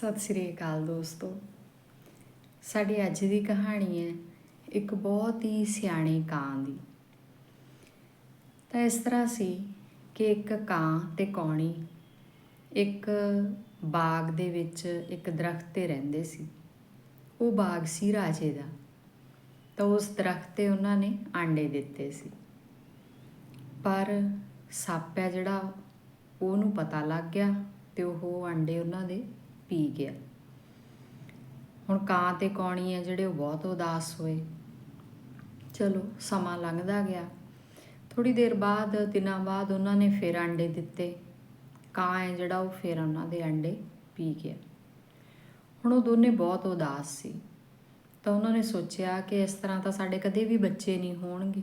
ਸਤਿ ਸ੍ਰੀ ਅਕਾਲ ਦੋਸਤੋ। ਸਾਡੀ ਅੱਜ ਦੀ ਕਹਾਣੀ ਹੈ ਇੱਕ ਬਹੁਤ ਹੀ ਸਿਆਣੇ ਕਾਂ ਦੀ। ਤਾਂ ਇਸ ਤਰ੍ਹਾਂ ਸੀ ਕਿ ਇੱਕ ਕਾਂ ਤੇ ਕੌਣੀ ਇੱਕ ਬਾਗ ਦੇ ਵਿੱਚ ਇੱਕ ਦਰਖਤ ਤੇ ਰਹਿੰਦੇ ਸੀ। ਉਹ ਬਾਗ ਸੀ ਰਾਜੇ ਦਾ। ਤਾਂ ਉਸ ਦਰਖਤ ਤੇ ਉਹਨਾਂ ਨੇ ਆਂਡੇ ਦਿੱਤੇ ਸੀ। ਪਰ ਸੱਪ ਹੈ ਜਿਹੜਾ, ਉਹਨੂੰ ਪਤਾ ਲੱਗ ਗਿਆ ਤੇ ਉਹ ਆਂਡੇ ਉਹਨਾਂ ਦੇ ਪੀ ਗਿਆ। ਹੁਣ ਕਾਂ ਤੇ ਕੌਣੀ ਹੈ ਜਿਹੜੇ ਉਹ ਬਹੁਤ ਉਦਾਸ ਹੋਏ। ਚਲੋ, ਸਮਾਂ ਲੰਘਦਾ ਗਿਆ। ਥੋੜੀ ਦੇਰ ਬਾਅਦ, ਦਿਨਾਂ ਬਾਅਦ ਉਹਨਾਂ ਨੇ ਫਿਰ ਆਂਡੇ ਦਿੱਤੇ। ਕਾਂ ਹੈ ਜਿਹੜਾ ਉਹ ਫਿਰ ਉਹਨਾਂ ਦੇ ਆਂਡੇ ਪੀ ਗਿਆ। ਹੁਣ ਉਹ ਦੋਨੇ ਬਹੁਤ ਉਦਾਸ ਸੀ। ਤਾਂ ਉਹਨਾਂ ਨੇ ਸੋਚਿਆ ਕਿ ਇਸ ਤਰ੍ਹਾਂ ਤਾਂ ਸਾਡੇ ਕਦੇ ਵੀ ਬੱਚੇ ਨਹੀਂ ਹੋਣਗੇ।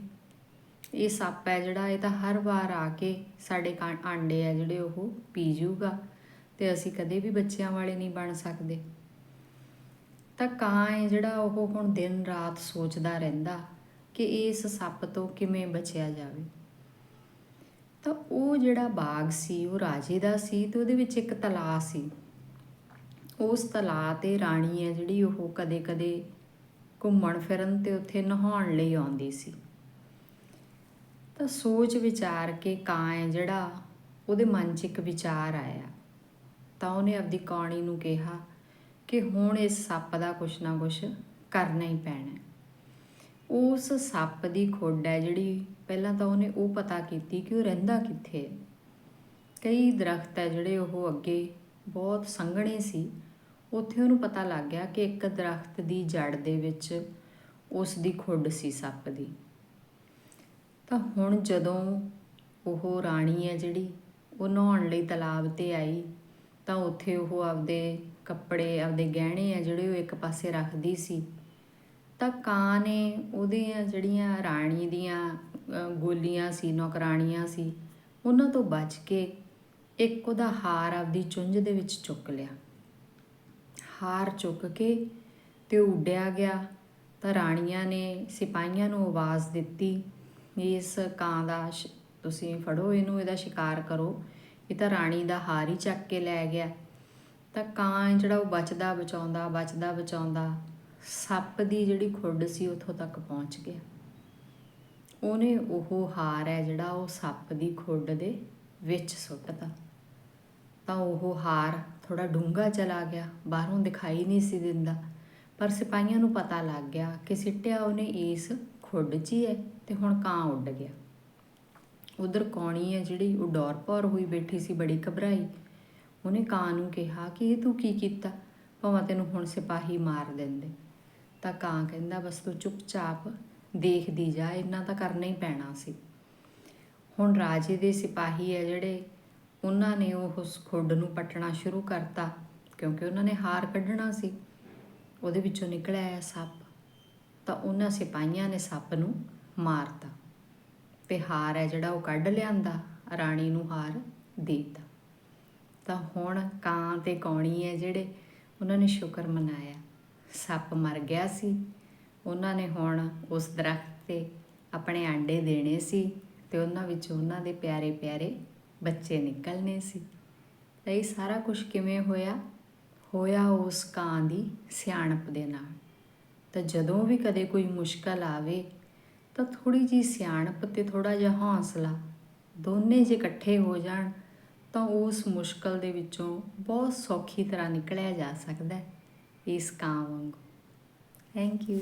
ਇਹ ਸੱਪ ਹੈ ਜਿਹੜਾ, ਇਹ ਤਾਂ ਹਰ ਵਾਰ ਆ ਕੇ ਸਾਡੇ ਕਾਂ- ਆਂਡੇ ਆ ਜਿਹੜੇ ਉਹ ਪੀ ਜੂਗਾ ਤੇ ਅਸੀਂ ਕਦੇ ਵੀ ਬੱਚਿਆਂ ਵਾਲੇ ਨਹੀਂ ਬਣ ਸਕਦੇ। ਤਾਂ ਕਾਂ ਹੈ ਜਿਹੜਾ ਉਹ ਹੁਣ ਦਿਨ ਰਾਤ ਸੋਚਦਾ ਰਹਿੰਦਾ ਕਿ ਇਸ ਸੱਪ ਤੋਂ ਕਿਵੇਂ ਬਚਿਆ ਜਾਵੇ। ਤਾਂ ਉਹ ਜਿਹੜਾ ਬਾਗ ਸੀ, ਉਹ ਰਾਜੇ ਦਾ ਸੀ ਤੇ ਉਹਦੇ ਵਿੱਚ ਇੱਕ ਤਲਾਅ ਸੀ। ਉਸ ਤਲਾਅ ਤੇ ਰਾਣੀ ਹੈ ਜਿਹੜੀ ਉਹ ਕਦੇ-ਕਦੇ ਘੁੰਮਣ ਫਿਰਨ ਤੇ ਉੱਥੇ ਨਹਾਉਣ ਲਈ ਆਉਂਦੀ ਸੀ। ਤਾਂ ਸੋਚ ਵਿਚਾਰ ਕੇ ਕਾਂ ਹੈ ਜਿਹੜਾ ਉਹਦੇ ਮਨ 'ਚ ਇੱਕ ਵਿਚਾਰ ਆਇਆ। ਤਾਂ ਉਹਨੇ ਆਪਦੀ ਕੌਣੀ ਨੂੰ ਕਿਹਾ ਕਿ ਹੁਣ ਇਸ ਸੱਪ ਦਾ ਕੁਛ ਨਾ ਕੁਛ ਕਰਨਾ ਹੀ ਪੈਣਾ ਉਸ ਸੱਪ ਦੀ ਖੁੱਡ ਹੈ ਜਿਹੜੀ ਪਹਿਲਾਂ ਤਾਂ ਉਹਨੇ ਉਹ ਪਤਾ ਕੀਤੀ ਕਿ ਉਹ ਰਹਿੰਦਾ ਕਿੱਥੇ ਹੈ। ਕਈ ਦਰਖਤ ਹੈ ਜਿਹੜੇ ਉਹ ਅੱਗੇ ਬਹੁਤ ਸੰਘਣੇ ਸੀ। ਉੱਥੇ ਉਹਨੂੰ ਪਤਾ ਲੱਗ ਗਿਆ ਕਿ ਇੱਕ ਦਰਖਤ ਦੀ ਜੜ ਦੇ ਵਿੱਚ ਉਸ ਦੀ ਖੁੱਡ ਸੀ ਸੱਪ ਦੀ। ਤਾਂ ਹੁਣ ਜਦੋਂ ਉਹ ਰਾਣੀ ਹੈ ਜਿਹੜੀ, ਉਹ ਨਹਾਉਣ ਲਈ ਤਲਾਬ ਤੇ ਆਈ ਤਾਂ ਉੱਥੇ ਉਹ ਆਪਦੇ ਕੱਪੜੇ, ਆਪਦੇ ਗਹਿਣੇ ਆ ਜਿਹੜੇ ਉਹ ਇੱਕ ਪਾਸੇ ਰੱਖਦੀ ਸੀ। ਤਾਂ ਕਾਂ ਨੇ ਉਹਦੀਆਂ ਜਿਹੜੀਆਂ ਰਾਣੀ ਦੀਆਂ ਗੋਲੀਆਂ ਸੀ, ਨੌਕਰਾਣੀਆਂ ਸੀ, ਉਹਨਾਂ ਤੋਂ ਬਚ ਕੇ ਇੱਕ ਉਹਦਾ ਹਾਰ ਆਪਦੀ ਚੁੰਝ ਦੇ ਵਿੱਚ ਚੁੱਕ ਲਿਆ। ਹਾਰ ਚੁੱਕ ਕੇ ਤੇ ਉਹ ਉੱਡਿਆ ਗਿਆ। ਤਾਂ ਰਾਣੀਆਂ ਨੇ ਸਿਪਾਹੀਆਂ ਨੂੰ ਆਵਾਜ਼ ਦਿੱਤੀ ਵੀ ਇਸ ਕਾਂ ਦਾ ਸ਼- ਤੁਸੀਂ ਫੜੋ, ਇਹਨੂੰ ਇਹਦਾ ਸ਼ਿਕਾਰ ਕਰੋ। ਇਹ ਤਾਂ ਰਾਣੀ ਦਾ ਹਾਰ ਹੀ ਚੱਕ ਕੇ ਲੈ ਗਿਆ। ਤਾਂ ਕਾਂ ਜਿਹੜਾ ਉਹ ਬਚਦਾ ਬਚਾਉਂਦਾ ਬਚਦਾ ਬਚਾਉਂਦਾ, ਸੱਪ ਦੀ ਜਿਹੜੀ ਖੁੱਡ ਸੀ ਉੱਥੋਂ ਤੱਕ ਪਹੁੰਚ ਗਿਆ। ਉਹਨੇ ਉਹ ਹਾਰ ਹੈ ਜਿਹੜਾ ਉਹ ਸੱਪ ਦੀ ਖੁੱਡ ਦੇ ਵਿੱਚ ਸੁੱਟਤਾ। ਤਾਂ ਉਹ ਹਾਰ ਥੋੜਾ ਡੂੰਘਾ ਚਲਾ ਗਿਆ, ਬਾਹਰੋਂ ਦਿਖਾਈ ਨਹੀਂ ਸੀ ਦਿੰਦਾ। ਪਰ ਸਿਪਾਹੀਆਂ ਨੂੰ ਪਤਾ ਲੱਗ ਗਿਆ ਕਿ ਸਿੱਟਿਆ ਉਹਨੇ ਇਸ ਖੁੱਡ 'ਚ ਹੀ ਹੈ ਤੇ ਹੁਣ ਕਾਂ ਉੱਡ ਗਿਆ। ਉਧਰ ਕੌਣੀ ਹੈ ਜਿਹੜੀ ਉਹ ਡੌਰ ਪੌਰ ਹੋਈ ਬੈਠੀ ਸੀ, ਬੜੀ ਘਬਰਾਈ। ਉਹਨੇ ਕਾਂ ਨੂੰ ਕਿਹਾ ਕਿ ਇਹ ਤੂੰ ਕੀ ਕੀਤਾ? ਭਾਵੇਂ ਤੈਨੂੰ ਹੁਣ ਸਿਪਾਹੀ ਮਾਰ ਦਿੰਦੇ। ਤਾਂ ਕਾਂ ਕਹਿੰਦਾ, ਬਸ ਤੂੰ ਚੁੱਪਚਾਪ ਦੇਖਦੀ ਜਾ ਇੰਨਾ ਤਾਂ ਕਰਨਾ ਹੀ ਪੈਣਾ ਸੀ। ਹੁਣ ਰਾਜੇ ਦੇ ਸਿਪਾਹੀ ਹੈ ਜਿਹੜੇ, ਉਹਨਾਂ ਨੇ ਉਹ ਉਸ ਖੁੱਡ ਨੂੰ ਪੱਟਣਾ ਸ਼ੁਰੂ ਕਰਤਾ, ਕਿਉਂਕਿ ਉਹਨਾਂ ਨੇ ਹਾਰ ਕੱਢਣਾ ਸੀ। ਉਹਦੇ ਵਿੱਚੋਂ ਨਿਕਲਿਆ ਆਇਆ ਸੱਪ। ਤਾਂ ਉਹਨਾਂ ਸਿਪਾਹੀਆਂ ਨੇ ਸੱਪ ਨੂੰ ਮਾਰਤਾ। ਤੇ ਹਾਰ ਹੈ ਜਿਹੜਾ ਉਹ ਕੱਢ ਲਿਆਂਦਾ, ਰਾਣੀ ਨੂੰ ਹਾਰ ਦੇਤਾ। ਤਾਂ ਹੁਣ ਕਾਂ ਤੇ ਕੌਣੀ ਹੈ ਜਿਹੜੇ ਉਹਨਾਂ ਨੇ ਸ਼ੁਕਰ ਮਨਾਇਆ। ਸੱਪ ਮਰ ਗਿਆ ਸੀ। ਉਹਨਾਂ ਨੇ ਹੁਣ ਉਸ ਦਰਖਤ ਤੇ ਆਪਣੇ ਆਂਡੇ ਦੇਣੇ ਸੀ ਤੇ ਉਹਨਾਂ ਵਿੱਚ ਉਹਨਾਂ ਦੇ ਪਿਆਰੇ ਪਿਆਰੇ ਬੱਚੇ ਨਿਕਲਨੇ ਸੀ। ਤਾਂ ਇਹ ਸਾਰਾ ਕੁਝ ਕਿਵੇਂ ਹੋਇਆ? ਹੋਇਆ ਉਸ ਕਾਂ ਦੀ ਸਿਆਣਪ ਦੇ ਨਾਲ। ਤਾਂ ਜਦੋਂ ਵੀ ਕਦੇ ਕੋਈ ਮੁਸ਼ਕਲ ਆਵੇ ਤਾਂ ਥੋੜੀ ਜੀ ਸਿਆਣਪ ਤੇ ਥੋੜਾ ਜਿਹਾ ਹੌਸਲਾ ਦੋਨੇ ਜੇ ਇਕੱਠੇ ਹੋ ਜਾਣ ਤਾਂ ਉਸ ਮੁਸ਼ਕਲ ਦੇ ਵਿੱਚੋਂ ਬਹੁਤ ਸੌਖੀ ਤਰ੍ਹਾਂ ਨਿਕਲਿਆ ਜਾ ਸਕਦਾ ਹੈ ਇਸ ਕਾਂ ਵਾਂਗੂ। Thank you